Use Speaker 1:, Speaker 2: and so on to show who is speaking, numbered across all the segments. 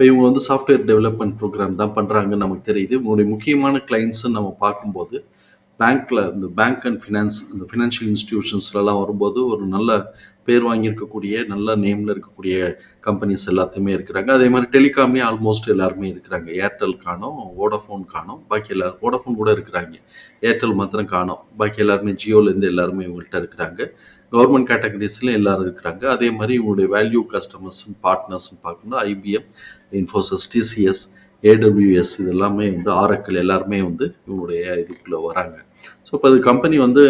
Speaker 1: இப்போ இவங்க வந்து சாஃப்ட்வேர் டெவலப்மெண்ட் ப்ரோக்ராம் தான் பண்ணுறாங்கன்னு நமக்கு தெரியுது. இவங்களுடைய முக்கியமான கிளைண்ட்ஸுன்னு நம்ம பார்க்கும்போது பேங்க்கில் இந்த பேங்க் அண்ட் ஃபினான்ஸ் இந்த ஃபினான்ஷியல் இன்ஸ்டிடியூஷன்ஸ்லலாம் வரும்போது ஒரு நல்ல பேர் வாங்கியிருக்கக்கூடிய நல்ல நேமில் இருக்கக்கூடிய கம்பெனிஸ் எல்லாத்தையுமே இருக்கிறாங்க. அதே மாதிரி டெலிகாம்லேயும் ஆல்மோஸ்ட் எல்லாருமே இருக்கிறாங்க. ஏர்டெல் காணும் வோடஃபோன் காணும் பாக்கி எல்லாரும் வோடஃபோன் கூட இருக்கிறாங்க. ஏர்டெல் மாத்திரம் காணும். பாக்கி எல்லாருமே ஜியோலேருந்து எல்லாருமே இவங்கள்ட்ட இருக்கிறாங்க. கவர்மெண்ட் கேட்டகரிஸ்லையும் எல்லாரும் இருக்கிறாங்க. அதே மாதிரி இவங்களுடைய வேல்யூ கஸ்டமர்ஸும் பார்ட்னர்ஸும் பார்க்கணும் ஐபிஎம் இன்ஃபோசிஸ் டிசிஎஸ் ஏடபிள்யூஎஸ் இது எல்லாமே வந்து ஆரக்கிள் எல்லாருமே வந்து இவங்களுடைய இதுக்குள்ளே வராங்க. ஸோ இப்போ அது கம்பெனி வந்து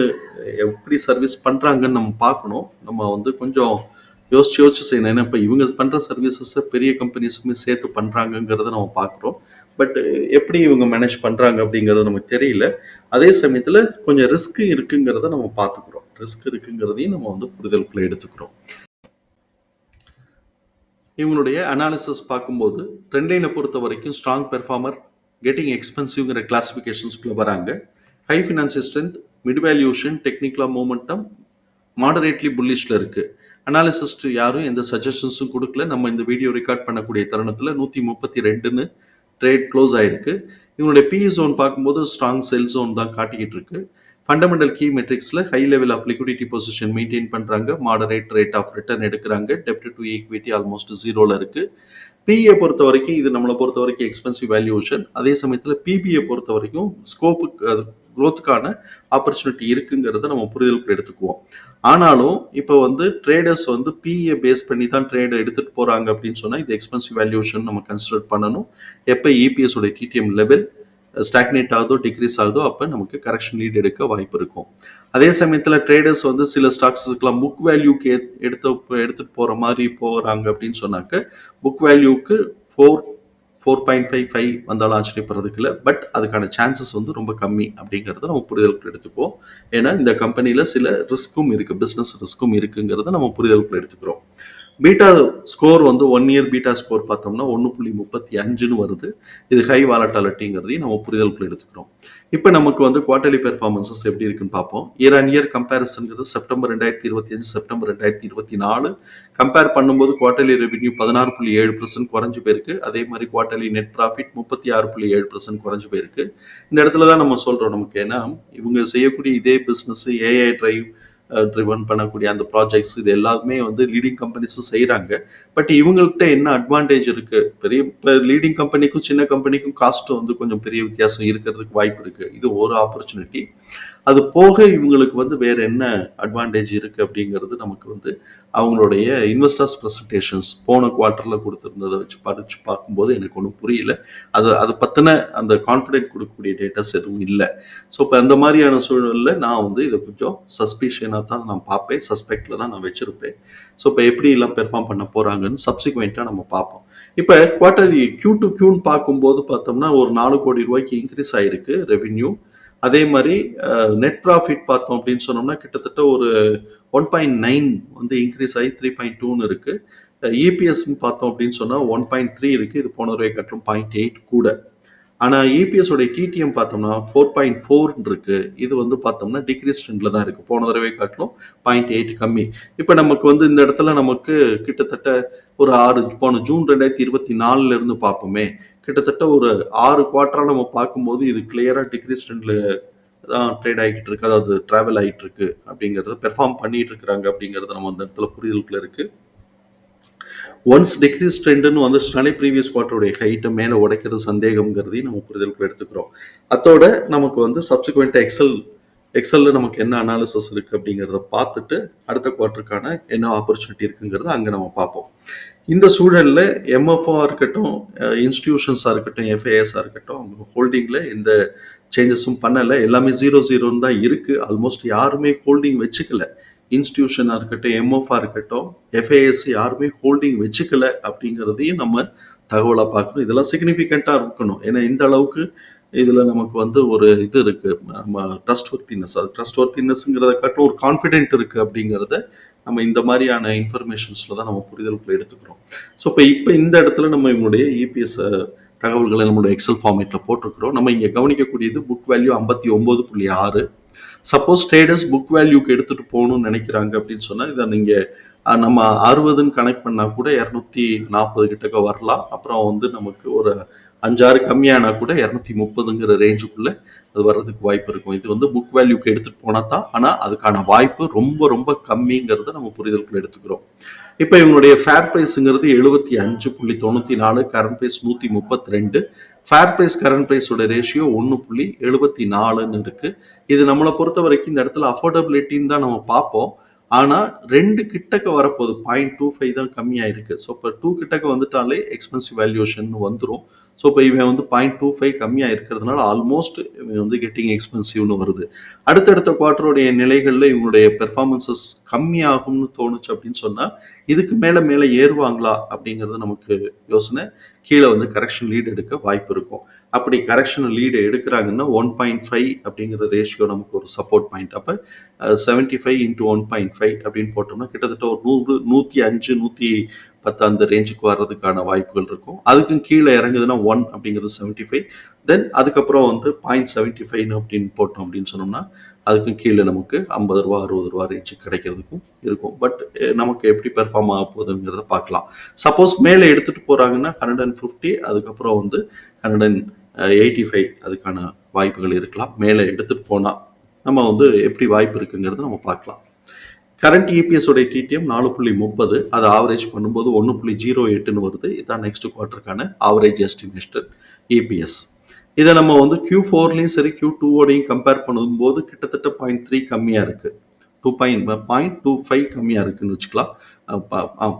Speaker 1: எப்படி சர்வீஸ் பண்ணுறாங்கன்னு நம்ம பார்க்கணும். நம்ம வந்து கொஞ்சம் யோசிச்சு யோசிச்சு செய்யணும். ஏன்னா இப்போ இவங்க பண்ணுற சர்வீசஸை பெரிய கம்பெனிஸுமே சேர்த்து பண்ணுறாங்கங்கிறத நம்ம பார்க்குறோம். பட் எப்படி இவங்க மேனேஜ் பண்ணுறாங்க அப்படிங்கிறது நமக்கு தெரியல. அதே சமயத்தில் கொஞ்சம் ரிஸ்க்கு இருக்குங்கிறத நம்ம பார்த்துக்குறோம். ரிஸ்க் இருக்குங்கிறதையும் நம்ம வந்து புரிதலுக்குள்ளே எடுத்துக்கிறோம். இவங்களுடைய அனாலிசிஸ் பார்க்கும்போது ட்ரெண்ட் லைனை பொறுத்த வரைக்கும் ஸ்ட்ராங் பெர்ஃபார்மர் கெட்டிங் எக்ஸ்பென்சிவ்ங்கிற கிளாஸிஃபிகேஷன்ஸ்குள்ளே வராங்க high finance strength mid valuation டெக்னிக்கலாக மூமெண்டம் மாடரேட்லி புல்லிஷில் இருக்குது அனாலிசிஸ்ட் யாரும் எந்த சஜஷன்ஸும் கொடுக்கல. நம்ம இந்த வீடியோ ரெக்கார்ட் பண்ணக்கூடிய தருணத்தில் நூற்றி முப்பத்தி ரெண்டுன்னு ட்ரேட் க்ளோஸ் ஆயிருக்கு. இவங்களுடைய பிஇ ஜோன் பார்க்கும்போது ஸ்ட்ராங் செல் ஜோன் தான் காட்டிக்கிட்டு இருக்கு. Fundamental key மெட்ரிக்ஸில் high level of liquidity position maintain பண்ணுறாங்க மாடரேட் ரேட் ஆஃப் ரிட்டர்ன் எடுக்கிறாங்க. டெப்ட் டு ஈக்விட்டி ஆல்மோஸ்ட் ஜீரோவில் இருக்குது பிஏ பொறுத்த வரைக்கும் இது நம்மளை பொறுத்த வரைக்கும் எக்ஸ்பென்சிவ் வேல்யூஷன் அதே சமயத்தில் பிபிஏ பொறுத்த வரைக்கும் ஸ்கோப்புக்கு க்ரோத்துக்கான ஆப்பர்ச்சுனிட்டி இருக்குங்கிறத நம்ம புரிதலுக்கு எடுத்துக்குவோம். ஆனாலும் இப்போ வந்து ட்ரேடர்ஸ் வந்து பிஏ பேஸ் பண்ணி தான் ட்ரேடை எடுத்துகிட்டு போகிறாங்க அப்படின்னு சொன்னால் இது எக்ஸ்பென்சிவ் வேல்யூஷன் நம்ம கன்சிடர் பண்ணணும். எப்போ இபிஎஸ் உடைய டிடிஎம் லெவல் ஸ்டாக்னேட் ஆகுதோ டிக்ரீஸ் ஆகுதோ அப்போ நமக்கு கரெக்ஷன் லீட் எடுக்க வாய்ப்பு இருக்கும். அதே சமயத்தில் ட்ரேடர்ஸ் வந்து சில ஸ்டாக்ஸுக்கெல்லாம் புக் வேல்யூக்கு எடுத்து எடுத்துகிட்டு போகிற மாதிரி போகிறாங்க அப்படின்னு சொன்னாக்க book வேல்யூக்கு four four point five five வந்தாலும் ஆச்சரியப்படுறதுக்கு இல்லை. பட் அதுக்கான சான்சஸ் வந்து ரொம்ப கம்மி அப்படிங்கிறத நம்ம புரிதலுக்கு எடுத்துக்குவோம். ஏன்னா இந்த கம்பெனியில் சில ரிஸ்க்கும் இருக்குது பிஸ்னஸ் ரிஸ்க்கும் இருக்குங்கிறத நம்ம புரிதலுக்குள்ள எடுத்துக்கிறோம். பீட்டா ஸ்கோர் வந்து ஒன் இயர் பீட்டா ஸ்கோர் பார்த்தோம்னா ஒன்று புள்ளி முப்பத்தி அஞ்சுன்னு வருது. இது ஹை வாலட்டாலிட்டிங்கிறதையும் நம்ம புரிதலுக்குள்ள எடுத்துக்கிறோம். இப்போ நமக்கு வந்து குவார்டர்லி பெர்ஃபார்மன்சஸ் எப்படி இருக்குன்னு பார்ப்போம். இயர் அண்ட் இயர் கம்பேரிசன்கிறது செப்டம்பர் ரெண்டாயிரத்தி இருபத்தி அஞ்சு செப்டம்பர் ரெண்டாயிரத்தி இருபத்தி நாலு. கம்பேர் பண்ணும்போது குவார்டர்லி ரெவென்யூ பதினாறு புள்ளி ஏழு பர்சன்ட் குறைஞ்சு போயிருக்கு. அதே மாதிரி குவார்டர்லி நெட் ப்ராஃபிட் முப்பத்தி ஆறு புள்ளி ஏழு பர்சன்ட் குறைஞ்சு போயிருக்கு. இந்த இடத்துல தான் நம்ம சொல்கிறோம் நமக்கு. ஏன்னா இவங்க செய்யக்கூடிய இதே பிஸ்னஸ் ஏஐ டிரைவ் ட்ரிவன் பண்ணக்கூடிய அந்த ப்ராஜெக்ட்ஸ் இது எல்லாமே வந்து லீடிங் கம்பெனிஸும் செய்கிறாங்க பட் இவங்கள்ட்ட என்ன அட்வான்டேஜ் இருக்கு? பெரிய இப்போ லீடிங் கம்பெனிக்கும் சின்ன கம்பெனிக்கும் காஸ்ட்டும் வந்து கொஞ்சம் பெரிய வித்தியாசம் இருக்கிறதுக்கு வாய்ப்பு இருக்கு. இது ஒரு ஆப்பர்ச்சுனிட்டி அது போக இவங்களுக்கு வந்து வேற என்ன அட்வான்டேஜ் இருக்கு அப்படிங்கிறது நமக்கு வந்து அவங்களுடைய இன்வெஸ்டர்ஸ் ப்ரெசன்டேஷன்ஸ் போன குவார்ட்டரில் கொடுத்துருந்ததை வச்சு படிச்சு பார்க்கும்போது எனக்கு ஒன்றும் புரியல. அது அதை பற்றின அந்த கான்ஃபிடென்ட் கொடுக்கக்கூடிய டேட்டாஸ் எதுவும் இல்லை. ஸோ இப்போ அந்த மாதிரியான சூழலில் நான் வந்து இதை கொஞ்சம் சஸ்பிஷியனாக தான் நான் பார்ப்பேன். சஸ்பெக்டில் தான் நான் வச்சிருப்பேன். ஸோ இப்போ எப்படி எல்லாம் பெர்ஃபார்ம் பண்ண போகிறாங்கன்னு சப்சிக்வெண்ட்டாக நம்ம பார்ப்போம். இப்போ குவார்ட்டர் கியூ டு கியூன்னு பார்க்கும்போது பார்த்தோம்னா ஒரு நாலு கோடி ரூபாய்க்கு இன்க்ரீஸ் ஆயிருக்கு ரெவின்யூ அதே மாதிரி நெட் ப்ராஃபிட் பார்த்தோம் அப்படின்னு சொன்னோம்னா கிட்டத்தட்ட ஒரு ஒன் பாயிண்ட் நைன் வந்து இன்க்ரீஸ் ஆகி த்ரீ பாயிண்ட் டூன்னு இருக்குது இபிஎஸ் பார்த்தோம் அப்படின்னு சொன்னால் ஒன் பாயிண்ட் த்ரீ இருக்குது இது போன ரூபாய் கட்டலும் பாயிண்ட் எயிட் கூட. ஆனால் இபிஎஸ் உடைய டிடிஎம் பார்த்தோம்னா ஃபோர் பாயிண்ட் ஃபோர் இருக்கு. இது வந்து பார்த்தோம்னா டிக்ரீஸ் ட்ரெண்டில் தான் இருக்கு. போன தடவை காட்டிலும் பாயிண்ட் எயிட் கம்மி. இப்போ நமக்கு வந்து இந்த இடத்துல நமக்கு கிட்டத்தட்ட ஒரு ஆறு போன ஜூன் ரெண்டாயிரத்தி இருபத்தி நாலுல இருந்து பார்ப்போமே. கிட்டத்தட்ட ஒரு ஆறு குவார்டரா நம்ம பார்க்கும்போது இது கிளியரா டிக்ரீஸ் ட்ரெண்ட்ல தான் ட்ரேட் ஆகிட்டு இருக்கு. அதாவது டிராவல் ஆகிட்டு இருக்கு. அப்படிங்கறத பெர்ஃபார்ம் பண்ணிட்டு இருக்கிறாங்க அப்படிங்கறது நம்ம அந்த இடத்துல புரிதலுக்குள்ள இருக்கு. ஒன்ஸ் டிக்ரீஸ் ட்ரெண்டுன்னு வந்துச்சுனாலே ப்ரீவியஸ் குவார்ட்டருடைய ஹைட்டை மேலே உடைக்கிறது சந்தேகங்கிறதையும் நம்ம புரிதலுக்கு எடுத்துக்கிறோம். அதோட நமக்கு வந்து சப்சிக்வெண்ட்டாக எக்ஸல் எக்ஸலில் நமக்கு என்ன அனாலிசஸ் இருக்குது அப்படிங்கிறத பார்த்துட்டு அடுத்த குவார்ட்டருக்கான என்ன ஆப்பர்ச்சுனிட்டி இருக்குங்கிறத அங்கே நம்ம பார்ப்போம். இந்த சூழலில் எம்எஃப்ஓ இருக்கட்டும் இன்ஸ்டிடியூஷன்ஸாக இருக்கட்டும் எஃப்ஐஎஸாக இருக்கட்டும் அவங்க ஹோல்டிங்கில் எந்த சேஞ்சஸும் பண்ணலை. எல்லாமே ஜீரோ ஜீரோன்னு தான் இருக்குது ஆல்மோஸ்ட் யாருமே ஹோல்டிங் வச்சுக்கல. இன்ஸ்டிடியூஷனாக இருக்கட்டும் எம்எஃப்ஆ இருக்கட்டும் எஃப்ஏஎஸ்சி யாருமே ஹோல்டிங் வச்சுக்கல அப்படிங்கிறதையும் நம்ம தகவலாக பார்க்கணும். இதெல்லாம் சிக்னிஃபிகண்ட்டாக இருக்கணும். ஏன்னா இந்த அளவுக்கு இதில் நமக்கு வந்து ஒரு இது இருக்குது நம்ம ட்ரஸ்ட் ஒர்த்தினஸ் அது ட்ரஸ்ட் ஒர்த்தினஸ்ங்கிறத காட்டும் ஒரு கான்ஃபிடென்ட் இருக்குது அப்படிங்கிறத நம்ம இந்த மாதிரியான இன்ஃபர்மேஷன்ஸில் தான் நம்ம புரிதலுக்குள்ள எடுத்துக்கிறோம். ஸோ இப்போ இப்போ இந்த இடத்துல நம்ம இவங்களுடைய இபிஎஸ் தகவல்களை நம்மளுடைய எக்ஸல் ஃபார்மேட்டில் போட்டிருக்கிறோம். நம்ம இங்கே கவனிக்கக்கூடியது புக் வேல்யூ ஐம்பத்தி ஒம்பது புள்ளி ஆறு. சப்போஸ் ட்ரேடர்ஸ் புக் வேல்யூக்கு எடுத்துகிட்டு போகணும்னு நினைக்கிறாங்க அப்படின்னு சொன்னால் இதை நீங்கள் நம்ம அறுபதுன்னு கனெக்ட் பண்ணால் கூட இரநூத்தி நாற்பது கிட்டக்க வரலாம். அப்புறம் வந்து நமக்கு ஒரு அஞ்சாறு கம்மியானா கூட இரநூத்தி முப்பதுங்கிற ரேஞ்சுக்குள்ளே அது வர்றதுக்கு வாய்ப்பு இருக்கும். இது வந்து புக் வேல்யூக்கு எடுத்துகிட்டு போனால் தான் ஆனால் அதுக்கான வாய்ப்பு ரொம்ப ரொம்ப கம்மிங்கிறத நம்ம புரிதலுக்குள்ள எடுத்துக்கிறோம். இப்போ இவங்களுடைய ஃபேர் ப்ரைஸுங்கிறது எழுபத்தி அஞ்சு புள்ளி தொண்ணூற்றி நாலு கரண்ட் ப்ரைஸ் நூற்றி முப்பத்தி ரெண்டு ஃபேர் ப்ரைஸ் கரண்ட் ப்ரைஸோட ரேஷியோ ஒன்று புள்ளி எழுபத்தி நாலுன்னு இருக்கு. இது நம்மளை பொறுத்த வரைக்கும் இந்த இடத்துல அஃபோர்டபிலிட்டின்னு தான் நம்ம பார்ப்போம். ஆனால் ரெண்டு கிட்டக்க வரப்போகுது. பாயிண்ட் டூ ஃபைவ் தான் கம்மியாக இருக்குது ஸோ இப்போ டூ கிட்டக்க வந்துட்டாலே எக்ஸ்பென்சிவ் வேல்யூஷன் வந்துடும் ஸோ இப்போ இவன் வந்து பாயிண்ட் டூ ஃபைவ் கம்மியாக இருக்கிறதுனால ஆல்மோஸ்ட் இவன் வந்து கெட்டிங் எக்ஸ்பென்சிவ்னு வருது. அடுத்தடுத்த குவார்ட்டருடைய நிலைகளில் இவங்களுடைய பெர்ஃபார்மன்சஸ் கம்மியாகும்னு தோணுச்சு அப்படின்னு சொன்னால் இதுக்கு மேலே மேலே ஏறுவாங்களா அப்படிங்கிறது நமக்கு யோசனை. கீழே வந்து கரெக்ஷன் லீடு எடுக்க வாய்ப்பு இருக்கும். அப்படி கரெக்ஷன் லீடு எடுக்கிறாங்கன்னா ஒன் பாயிண்ட் ஃபைவ் அப்படிங்கிற ரேஷியோ நமக்கு ஒரு சப்போர்ட் பாயிண்ட் அப்போ seventy five into one point five அப்படின்னு போட்டோம்னா கிட்டத்தட்ட ஒரு நூறு நூற்றி அஞ்சு நூற்றி பத்து அந்த ரேஞ்சுக்கு வர்றதுக்கான வாய்ப்புகள் இருக்கும். அதுக்கும் கீழே இறங்குதுன்னா ஒன் அப்படிங்கிறது செவன்ட்டி ஃபைவ் தென் அதுக்கப்புறம் வந்து பாயிண்ட் செவன்ட்டி ஃபைவ் அப்படின்னு போட்டோம் அப்படின்னு சொன்னோம்னா அதுக்கும் கீழே நமக்கு ஐம்பது ரூபா அறுபது ரூபா ரேஞ்சு கிடைக்கிறதுக்கும் இருக்கும். பட் நமக்கு எப்படி பெர்ஃபார்ம் ஆக போகுதுங்கிறத பார்க்கலாம். சப்போஸ் மேலே எடுத்துகிட்டு போகிறாங்கன்னா ஹண்ட்ரட் அண்ட் ஃபிஃப்டி அதுக்கப்புறம் வந்து ஹண்ட்ரட் அண்ட் எயிட்டி ஃபைவ் அதுக்கான வாய்ப்புகள் இருக்கலாம். மேலே எடுத்துகிட்டு போனால் நம்ம வந்து எப்படி வாய்ப்பு இருக்குங்கிறத நம்ம பார்க்கலாம். கரண்ட் இபிஎஸ் உடைய டிடிஎம் நாலு புள்ளி முப்பது அதை ஆவரேஜ் பண்ணும்போது ஒன்று புள்ளி ஜீரோ எட்டுன்னு வருது. இதுதான் நெக்ஸ்ட் குவார்ட்டருக்கான ஆவரேஜ் எஸ்டிமேஷன் இபிஎஸ் இதை நம்ம வந்து கியூ ஃபோர்லையும் சரி கியூ டூவோடையும் கம்பேர் பண்ணும்போது கிட்டத்தட்ட பாயிண்ட் த்ரீ கம்மியாக இருக்குது two point point two five கம்மியாக இருக்குன்னு வச்சுக்கலாம்.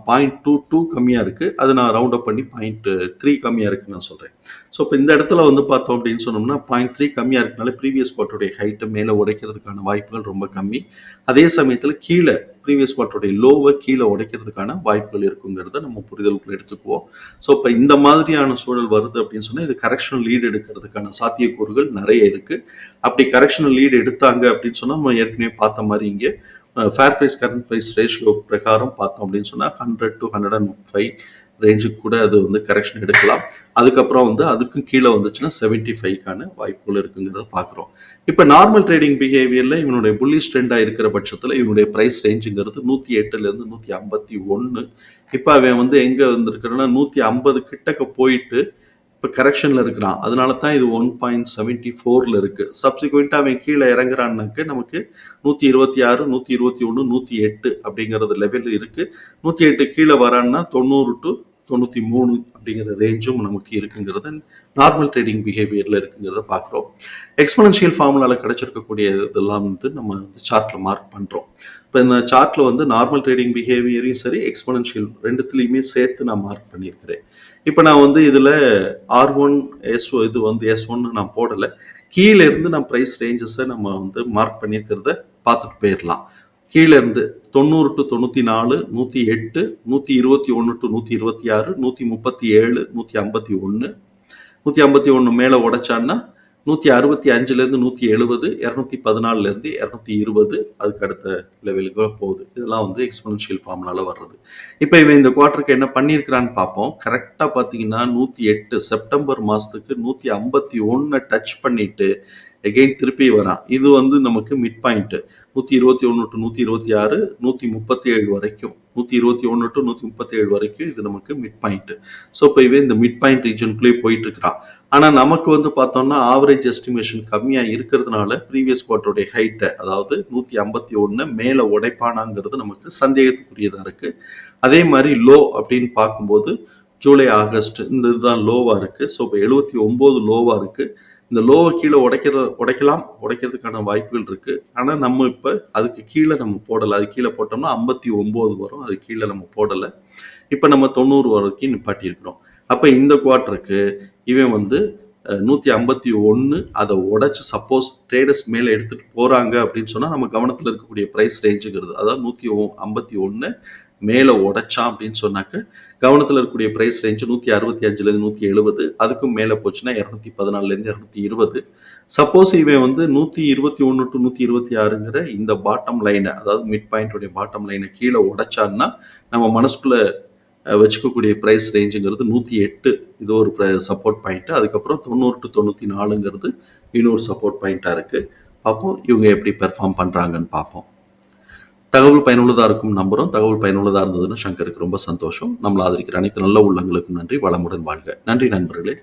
Speaker 1: பாயிண்ட் டூ டூ கம்மியாக இருக்குது அதை நான் ரவுண்ட் அப் பண்ணி பாயிண்ட் த்ரீ கம்மியாக இருக்குன்னு நான் சொல்கிறேன் ஸோ இப்போ இந்த இடத்துல வந்து பார்த்தோம் அப்படின்னு சொன்னோம்னா பாயிண்ட் த்ரீ கம்மியாக இருக்கனால ப்ரீவியஸ் குவார்ட்டருடைய ஹைட்டு மேலே உடைக்கிறதுக்கான வாய்ப்புகள் ரொம்ப கம்மி. அதே சமயத்தில் கீழே ப்ரீவியஸ் குவார்ட்டருடைய லோவை கீழே உடைக்கிறதுக்கான வாய்ப்புகள் இருக்குங்கிறத நம்ம புரிதலுக்குள்ள எடுத்துக்குவோம். ஸோ இப்போ இந்த மாதிரியான சூழல் வருது அப்படின்னு சொன்னால் இது கரெக்ஷனல் லீடு எடுக்கிறதுக்கான சாத்தியக்கூறுகள் நிறைய இருக்குது அப்படி கரெக்ஷனல் லீடு எடுத்தாங்க அப்படின்னு சொன்னால் நம்ம ஏற்கனவே பார்த்த மாதிரி இங்கே fair price current price ratio பிரகாரம் பார்த்தோம் அப்படின்னு சொன்னால் hundred to hundred and five ரேஞ்சுக்கு கூட அது வந்து கரெக்ஷன் எடுக்கலாம். அதுக்கப்புறம் வந்து அதுக்கும் கீழே வந்துச்சுன்னா செவன்ட்டி ஃபைவ்க்கான வாய்ப்புகள் இருக்குங்கிறத பார்க்குறோம். இப்போ நார்மல் ட்ரேடிங் பிஹேவியரில் இவனுடைய புல்லிஷ் ட்ரெண்டாக இருக்கிற பட்சத்தில் இவனுடைய ப்ரைஸ் ரேஞ்சுங்கிறது நூற்றி எட்டுலேருந்து நூற்றி ஐம்பத்தி ஒன்று இப்போ அவன் வந்து எங்கே வந்திருக்கிறன்னா நூற்றி ஐம்பது கிட்டக்க போயிட்டு இப்போ கரெக்ஷனில் இருக்கிறான். அதனால தான் இது ஒன் பாயிண்ட் செவன்ட்டி ஃபோரில் இருக்குது சப்சிக்வெண்ட்டாக அவன் கீழே இறங்குறான்னாக்க நமக்கு நூற்றி இருபத்தி ஆறு நூற்றி இருபத்தி ஒன்று நூற்றி எட்டு அப்படிங்கிறது லெவல் இருக்குது நூற்றி எட்டு கீழே வரான்னா தொண்ணூறு டு தொண்ணூற்றி மூணு அப்படிங்கிற ரேஞ்சும் நமக்கு இருக்குங்கிறது நார்மல் ட்ரேடிங் பிஹேவியரில் இருக்குங்கிறத பார்க்குறோம். எக்ஸ்பனன்ஷியல் ஃபார்முலாவில் கிடச்சிருக்கக்கூடிய இதெல்லாம் வந்து நம்ம வந்து சார்ட்டில் மார்க் பண்ணுறோம் இப்போ இந்த சார்ட்டில் வந்து நார்மல் ட்ரேடிங் பிஹேவியரையும் சரி எக்ஸ்பனன்ஷியல் ரெண்டுத்துலேயுமே சேர்த்து நான் மார்க் பண்ணியிருக்கிறேன். இப்போ நான் வந்து இதில் ஆர் ஒன் எஸ் இது வந்து எஸ் ஒன்னு நான் போடலை. கீழே இருந்து நான் ப்ரைஸ் ரேஞ்சஸை நம்ம வந்து மார்க் பண்ணியிருக்கிறத பார்த்துட்டு போயிடலாம் கீழே இருந்து தொண்ணூறு டு தொண்ணூற்றி நாலு நூற்றி எட்டு நூற்றி இருபத்தி ஒன்று டு நூற்றி இருபத்தி ஆறு நூற்றி முப்பத்தி ஏழு நூற்றி ஐம்பத்தி ஒன்று நூற்றி ஐம்பத்தி ஒன்று மேலே உடைச்சான்னா நூற்றி அறுபத்தி அஞ்சுலேருந்து நூற்றி எழுபது இரநூத்தி பதினாலுலேருந்து இரநூத்தி இருபது அதுக்கு அடுத்த லெவலுக்கு போகுது. இதெல்லாம் வந்து எக்ஸ்பொனன்ஷியல் ஃபார்ம்னால வர்றது. இப்போ இவன் இந்த குவார்ட்டருக்கு என்ன பண்ணியிருக்கிறான்னு பார்ப்போம். கரெக்டாக பார்த்தீங்கன்னா நூற்றி எட்டு செப்டம்பர் மாதத்துக்கு நூற்றி ஐம்பத்தி ஒன்றை டச் பண்ணிட்டு எகெயின் திருப்பி வரான். இது வந்து நமக்கு மிட் பாயிண்ட் நூற்றி இருபத்தி ஒன்று டு நூற்றி இருபத்தி ஆறு நூற்றி முப்பத்தி ஏழு வரைக்கும். நூற்றி இருபத்தி ஒன்று டு நூற்றி முப்பத்தி ஏழு வரைக்கும் இது நமக்கு மிட் பாயிண்ட் ஸோ இப்போ இவன் இந்த மிட் பாயிண்ட் ரீஜனுக்குள்ளேயே போயிட்டு இருக்கிறான். ஆனால் நமக்கு வந்து பார்த்தோம்னா ஆவரேஜ் எஸ்டிமேஷன் கம்மியாக இருக்கிறதுனால ப்ரீவியஸ் குவார்ட்டருடைய ஹைட்டை அதாவது நூற்றி ஐம்பத்தி ஒன்று மேலே உடைப்பானாங்கிறது நமக்கு சந்தேகத்துக்குரியதாக இருக்குது அதே மாதிரி லோ அப்படின்னு பார்க்கும்போது ஜூலை ஆகஸ்ட் இந்த இதுதான் லோவாக இருக்குது ஸோ இப்போ எழுபத்தி ஒம்பது லோவாக இருக்குது இந்த லோவை கீழே உடைக்கிற உடைக்கலாம் உடைக்கிறதுக்கான வாய்ப்புகள் இருக்குது ஆனால் நம்ம இப்போ அதுக்கு கீழே நம்ம போடலை. அது கீழே போட்டோம்னா ஐம்பத்தி ஒம்பது வரும். அது கீழே நம்ம போடலை. இப்போ நம்ம தொண்ணூறு வரைக்கும் நிப்பாட்டியிருக்கிறோம். அப்போ இந்த குவார்ட்டருக்கு இவன் வந்து நூற்றி ஐம்பத்தி ஒன்று அதை உடச்சி சப்போஸ் ட்ரேடர்ஸ் மேலே எடுத்துகிட்டு போகிறாங்க அப்படின்னு சொன்னால் நம்ம கவனத்தில் இருக்கக்கூடிய ப்ரைஸ் ரேஞ்சுங்கிறது அதாவது நூற்றி ஐம்பத்தி ஒன்று மேலே உடைச்சான் அப்படின்னு சொன்னாக்க கவனத்தில் இருக்கக்கூடிய ப்ரைஸ் ரேஞ்சு நூற்றி அறுபத்தி அஞ்சுலேருந்து நூற்றி எழுபது அதுக்கும் மேலே போச்சுன்னா இரநூத்தி பதினாலுலேருந்து இரநூத்தி இருபது. சப்போஸ் இவன் வந்து நூற்றி இருபத்தி ஒன்று டு நூற்றி இருபத்தி ஆறுங்கிற இந்த பாட்டம் லைனை அதாவது மிட் பாயிண்ட்டுடைய பாட்டம் லைனை கீழே உடைச்சான்னா நம்ம மனசுக்குள்ளே வச்சுக்கக்கூடிய ப்ரைஸ் ரேஞ்சுங்கிறது நூற்றி எட்டு இது ஒரு சப்போர்ட் பாயிண்ட்டு அதுக்கப்புறம் தொண்ணூறு டு தொண்ணூற்றி நாலுங்கிறது இன்னொரு சப்போர்ட் பாயிண்ட்டாக இருக்குது பார்ப்போம் இவங்க எப்படி பெர்ஃபார்ம் பண்ணுறாங்கன்னு பார்ப்போம். தகவல் பயனுள்ளதாக இருக்கும் நம்புகிறோம் தகவல் பயனுள்ளதாக இருந்ததுன்னு சங்கருக்கு ரொம்ப சந்தோஷம். நம்மளை ஆதரிக்கிற அனைத்து நல்ல உள்ளங்களுக்கும் நன்றி. வளமுடன் வாழ்க. நன்றி நண்பர்களே.